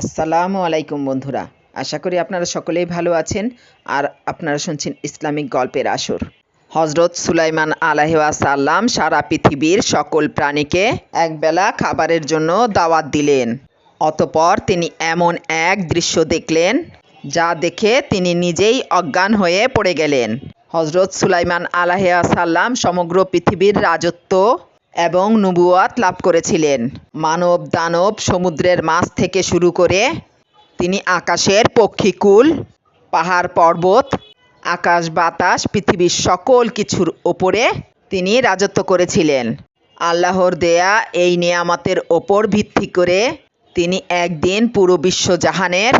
আসসালামু আলাইকুম বন্ধুরা। আশা করি আপনারা সকলেই ভালো আছেন আর আপনারা শুনছেন ইসলামিক গল্পের আসর। হজরত সুলাইমান আলাহিসাল্লাম সারা পৃথিবীর সকল প্রাণীকে একবেলা খাবারের জন্য দাওয়াত দিলেন। অতপর তিনি এমন এক দৃশ্য দেখলেন যা দেখে তিনি নিজেই অজ্ঞান হয়ে পড়ে গেলেন। হজরত সুলাইমান আলাহিসাল্লাম সমগ্র পৃথিবীর রাজত্ব এবং নবুয়াত লাভ করেছিলেন। মানব দানব সমুদ্রের মাছ থেকে শুরু করে তিনি আকাশের পক্ষীকুল, পাহাড় পর্বত, আকাশ বাতাস, পৃথিবীর সকল কিছুর ওপরে তিনি রাজত্ব করেছিলেন। আল্লাহর দেয়া এই নিয়ামতের ওপর ভিত্তি করে তিনি একদিন পুরো বিশ্বজাহানের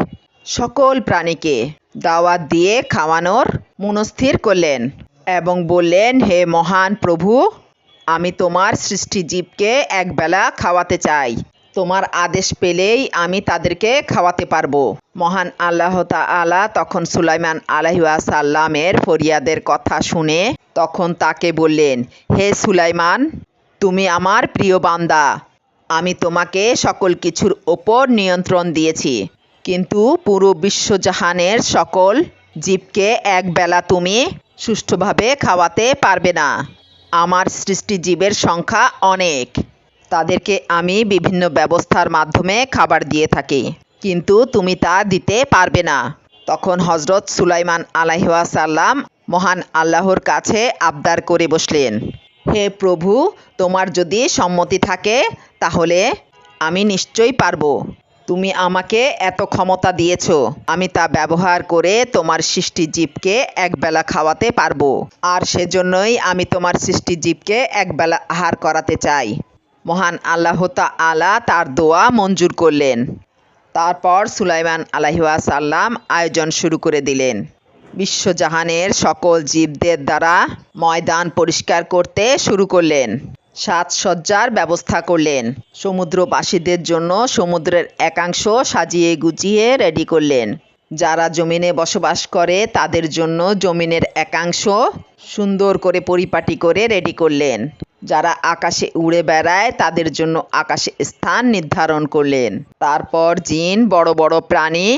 সকল প্রাণীকে দাওয়াত দিয়ে খাওয়ানোর মনস্থির করলেন এবং বললেন, হে মহান প্রভু আমি তোমার সৃষ্টি জীবকে একবেলা খাওয়াতে চাই। তোমার আদেশ পেলেই আমি তাদেরকে খাওয়াতে পারব। মহান আল্লাহ তাআলা তখন সুলাইমান আলহাসাল্লামের ফরিয়াদের কথা শুনে তখন তাকে বললেন, হে সুলাইমান, তুমি আমার প্রিয় বান্দা। আমি তোমাকে সকল কিছুর ওপর নিয়ন্ত্রণ দিয়েছি। কিন্তু পুরো বিশ্বজাহানের সকল জীবকে একবেলা তুমি সুষ্ঠুভাবে খাওয়াতে পারবে না। আমার সৃষ্টি জীবের সংখ্যা অনেক। তাদেরকে আমি বিভিন্ন ব্যবস্থার মাধ্যমে খাবার দিয়ে থাকি। কিন্তু তুমি তা দিতে পারবে না। তখন হজরত সুলাইমান আলাইসাল্লাম মহান আল্লাহর কাছে আবদার করে বসলেন, হে প্রভু, তোমার যদি সম্মতি থাকে, তাহলে আমি নিশ্চয়ই পারব। তুমি আমাকে এত ক্ষমতা দিয়েছ, আমি তা ব্যবহার করে তোমার সৃষ্টি জীবকে একবেলা খাওয়াতে পারব। আর সেজন্যই আমি তোমার সৃষ্টি জীবকে একবেলা আহার করাতে চাই। মহান আল্লাহ আলা তার দোয়া মঞ্জুর করলেন। তারপর সুলাইমান আলাহিসাল্লাম আয়োজন শুরু করে দিলেন। বিশ্বজাহানের সকল জীবদের দ্বারা ময়দান পরিষ্কার করতে শুরু করলেন। সাজসজ্জার ব্যবস্থা করলেন। সমুদ্রবাসীদের জন্য সমুদ্রের একাংশ সাজিয়ে গুছিয়ে রেডি করলেন। যারা জমিনে বসবাস করে, তাদের জন্য জমিনের একাংশ সুন্দর করে পরিপাটি করে রেডি করলেন। যারা আকাশে উড়ে বেড়ায়, তাদের জন্য আকাশে স্থান নির্ধারণ করলেন। তারপর জিন বড় বড় প্রাণী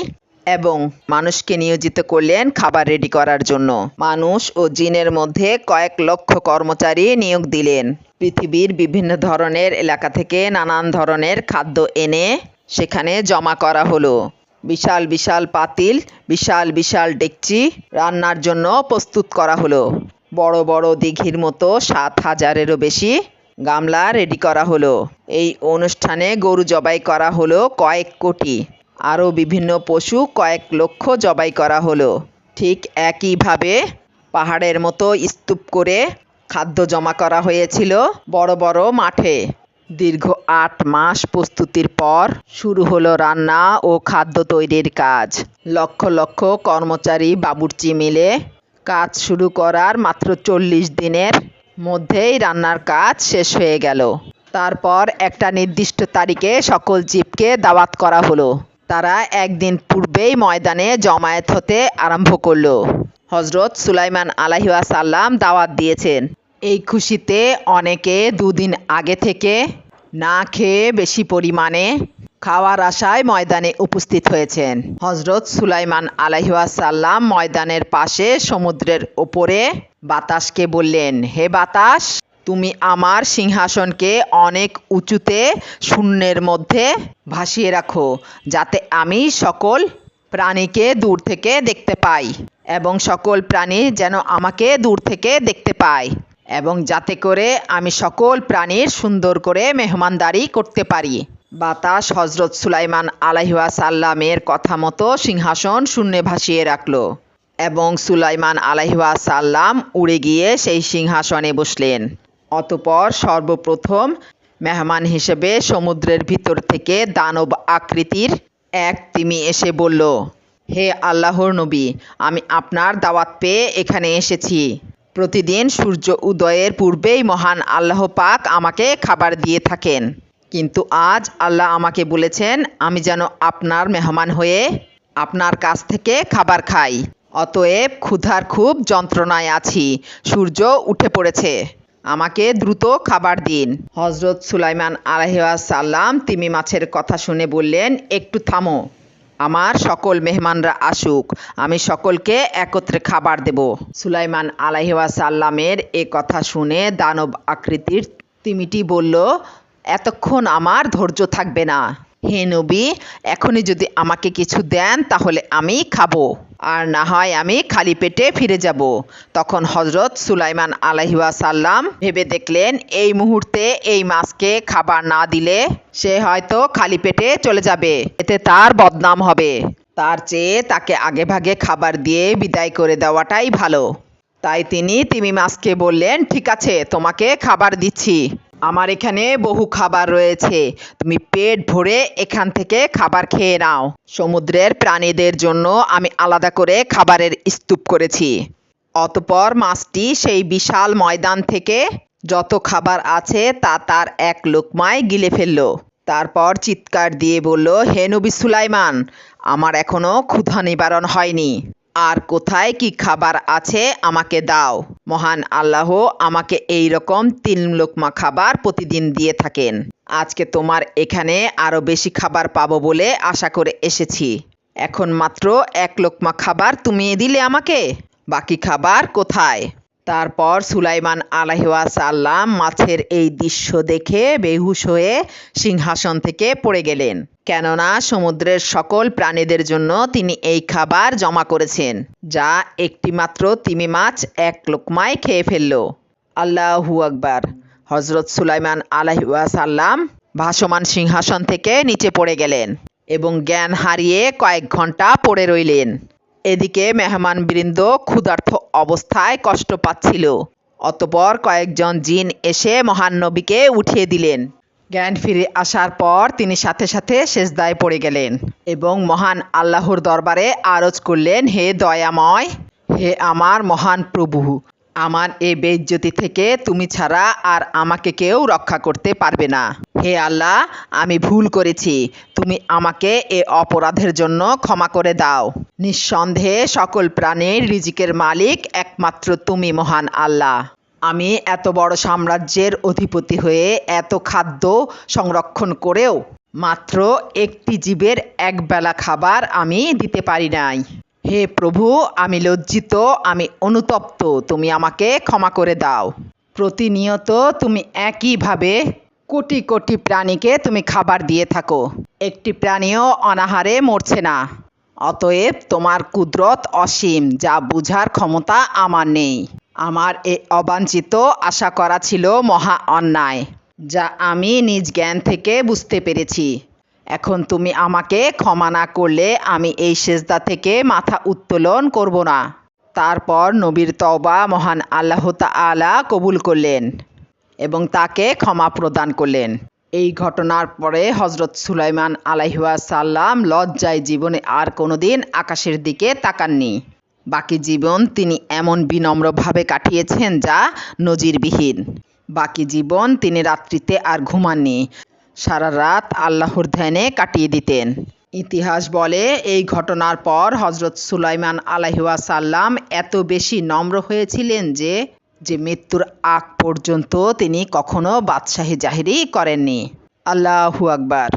এবং মানুষকে নিয়োজিত করলেন খাবার রেডি করার জন্য। মানুষ ও জিনের মধ্যে কয়েক লক্ষ কর্মচারী নিয়োগ দিলেন। পৃথিবীর বিভিন্ন ধরনের এলাকা থেকে নানান ধরনের খাদ্য এনে সেখানে জমা করা হলো। বিশাল বিশাল পাতিল, বিশাল বিশাল ডেকচি রান্নার জন্য প্রস্তুত করা হলো। বড় বড় দিঘির মতো সাত হাজারেরও বেশি গামলা রেডি করা হলো। এই অনুষ্ঠানে গরু জবাই করা হলো কয়েক কোটি। আরও বিভিন্ন পশু কয়েক লক্ষ জবাই করা হলো। ঠিক একইভাবে পাহাড়ের মতো স্তূপ করে খাদ্য জমা করা হয়েছিল বড় বড় মাঠে। দীর্ঘ আট মাস প্রস্তুতির পর শুরু হলো রান্না ও খাদ্য তৈরির কাজ। লক্ষ লক্ষ কর্মচারী বাবুর্চি মিলে কাজ শুরু করার মাত্র চল্লিশ দিনের মধ্যেই রান্নার কাজ শেষ হয়ে গেল। তারপর একটা নির্দিষ্ট তারিখে সকল জীবকে দাওয়াত করা হলো। তারা একদিন পূর্বেই ময়দানে জমায়েত হতে আরম্ভ করল। হজরত সুলাইমান আলাহিসাল্লাম দাওয়াত দিয়েছেন। এই খুশিতে অনেকে দুদিন আগে থেকে না খেয়ে বেশি পরিমাণে খাওয়ার আশায় ময়দানে উপস্থিত হয়েছেন। হজরত সুলাইমান আলাইসাল্লাম ময়দানের পাশে সমুদ্রের ওপরে বাতাসকে বললেন, হে বাতাস তুমি আমার সিংহাসনকে অনেক উঁচুতে শূন্যের মধ্যে ভাসিয়ে রাখো, যাতে আমি সকল প্রাণীকে দূর থেকে দেখতে পাই এবং সকল প্রাণী যেন আমাকে দূর থেকে দেখতে পায় এবং যাতে করে আমি সকল প্রাণীর সুন্দর করে মেহমানদারি করতে পারি। বাতাস হজরত সুলাইমান আলাইসাল্লামের কথা মতো সিংহাসন শূন্যে ভাসিয়ে রাখল এবং সুলাইমান আলাইসাল্লাম উড়ে গিয়ে সেই সিংহাসনে বসলেন। অতপর সর্বপ্রথম মেহমান হিসেবে সমুদ্রের ভিতর থেকে দানব আকৃতির এক তিমি এসে বলল, হে আল্লাহর নবী, আমি আপনার দাওয়াত পেয়ে এখানে এসেছি। প্রতিদিন সূর্য উদয়ের পূর্বেই মহান আল্লাহ পাক আমাকে খাবার দিয়ে থাকেন। কিন্তু আজ আল্লাহ আমাকে বলেছেন, আমি যেন আপনার মেহমান হয়ে আপনার কাছ থেকে খাবার খাই। অতএব ক্ষুধার খুব যন্ত্রণায় আছি। সূর্য উঠে পড়েছে। আমাকে দ্রুত খাবার দিন। হজরত সুলাইমান আলহাসাল্লাম তিমি মাছের কথা শুনে বললেন, একটু থামো। আমার সকল মেহমানরা আসুক। আমি সকলকে একত্রে খাবার দেব। সুলাইমান আলাইসাল্লামের এ কথা শুনে দানব আকৃতির তিমিটি বলল, এতক্ষণ আমার ধৈর্য থাকবে না। হে নবী, এখনই যদি আমাকে কিছু দেন, তাহলে আমি খাব। আর না হয় আমি খালি পেটে ফিরে যাব। তখন হজরত সুলাইমান আলহিয়া সাল্লাম ভেবে দেখলেন, এই মুহূর্তে এই মাছকে খাবার না দিলে সে হয়তো খালি পেটে চলে যাবে। এতে তার বদনাম হবে। তার চেয়ে তাকে আগেভাগে খাবার দিয়ে বিদায় করে দেওয়াটাই ভালো। তাই তিনি তিমি মাছকে বললেন, ঠিক আছে, তোমাকে খাবার দিচ্ছি। আমার এখানে বহু খাবার রয়েছে। তুমি পেট ভরে এখান থেকে খাবার খেয়ে নাও। সমুদ্রের প্রাণীদের জন্য আমি আলাদা করে খাবারের স্তূপ করেছি। অতপর মাছটি সেই বিশাল ময়দান থেকে যত খাবার আছে তা তার এক লোকমায় গিলে ফেলল। তারপর চিৎকার দিয়ে বলল, হে নবী সুলাইমান, আমার এখনও ক্ষুধা নিবারণ হয়নি। আর কোথায় কি খাবার আছে আমাকে দাও। মহান আল্লাহ আমাকে এই রকম তিন লোকমা খাবার প্রতিদিন দিয়ে থাকেন। আজকে তোমার এখানে আরও বেশি খাবার পাবো বলে আশা করে এসেছি। এখন মাত্র এক লোকমা খাবার তুমি দিলে আমাকে? বাকি খাবার কোথায়? তারপর সুলাইমান আলহাসাল্লাম মাছের এই দৃশ্য দেখে বেহুশ হয়ে সিংহাসন থেকে পড়ে গেলেন। কেননা সমুদ্রের সকল প্রাণীদের জন্য তিনি এই খাবার জমা করেছেন, যা একটিমাত্র তিমি মাছ এক লোকমায় খেয়ে ফেলল। আল্লাহু আকবার। হজরত সুলাইমান আলহাসাল্লাম ভাসমান সিংহাসন থেকে নিচে পড়ে গেলেন এবং জ্ঞান হারিয়ে কয়েক ঘণ্টা পড়ে রইলেন। এদিকে মেহমান বৃন্দ ক্ষুধার্থ অবস্থায় কষ্ট পাচ্ছিল। অতপর কয়েকজন জিন এসে মহান নবীকে উঠিয়ে দিলেন। জ্ঞান ফিরে আসার পর তিনি সাথে সাথে সেজদায় পড়ে গেলেন এবং মহান আল্লাহর দরবারে আরজ করলেন, হে দয়াময়, হে আমার মহান প্রভু আমার এ বেজ্জতি থেকে তুমি ছাড়া আর আমাকে কেউ রক্ষা করতে পারবে না। হে আল্লাহ, আমি ভুল করেছি। তুমি আমাকে এ অপরাধের জন্য ক্ষমা করে দাও। নিঃসন্দেহে সকল প্রাণীর রিজিকের মালিক একমাত্র তুমি, মহান আল্লাহ। আমি এত বড় সাম্রাজ্যের অধিপতি হয়ে এত খাদ্য সংরক্ষণ করেও মাত্র একটি জীবের একবেলা খাবার আমি দিতে পারি নাই। হে প্রভু, আমি লজ্জিত, আমি অনুতপ্ত, তুমি আমাকে ক্ষমা করে দাও। প্রতিনিয়ত তুমি একইভাবে কোটি কোটি প্রাণীকে তুমি খাবার দিয়ে থাকো। একটি প্রাণীও অনাহারে মরছে না। অতএব তোমার কুদরত অসীম, যা বুঝার ক্ষমতা আমার নেই। আমার এ অবাঞ্ছিত আশা করা ছিল মহা অন্যায়, যা আমি নিজ জ্ঞান থেকে বুঝতে পেরেছি। এখন তুমি আমাকে ক্ষমা না করলে আমি এই সেজদা থেকে মাথা উত্তোলন করব না। তারপর নবীর তওবা মহান আল্লাহ তাআলা কবুল করলেন এবং তাকে ক্ষমা প্রদান করলেন। এই ঘটনার পরে হজরত সুলাইমান আলাইহাসাল্লাম লজ্জায় জীবনে আর কোনোদিন আকাশের দিকে তাকাননি। বাকি জীবন তিনি এমন বিনম্রভাবে কাটিয়েছেন যা নজিরবিহীন। বাকি জীবন তিনি রাত্রিতে আর ঘুমাননি। সারা রাত আল্লাহর ধ্যানে কাটিয়ে দিতেন। ইতিহাস বলে, এই ঘটনার পর হজরত সুলাইমান আলাইহাসাল্লাম এত বেশি নম্র হয়েছিলেন যে যে মৃত্যুর আগ পর্যন্ত তিনি কখনো বাদশাহী জাহিরি করেননি। আল্লাহু আকবার।